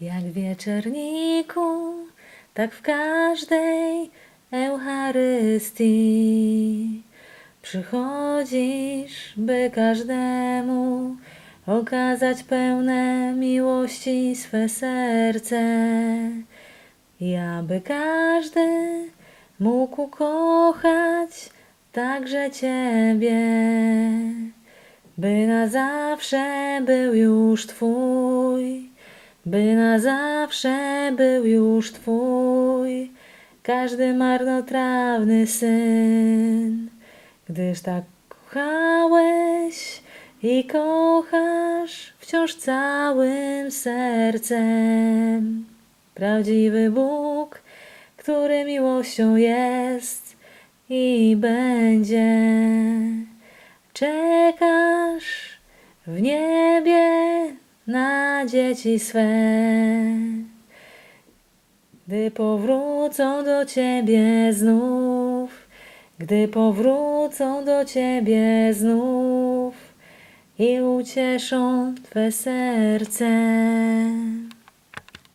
Jak w wieczerniku, tak w każdej Eucharystii. Przychodzisz, by każdemu okazać pełne miłości swe serce. I aby każdy mógł kochać także Ciebie, by na zawsze był już Twój, by na zawsze był już Twój, każdy marnotrawny syn, gdyż tak kochałeś i kochasz wciąż całym sercem. Prawdziwy Bóg, który miłością jest i będzie. Czekasz w niebie na dzieci swe, gdy powrócą do ciebie znów, gdy powrócą do ciebie znów i ucieszą twe serce.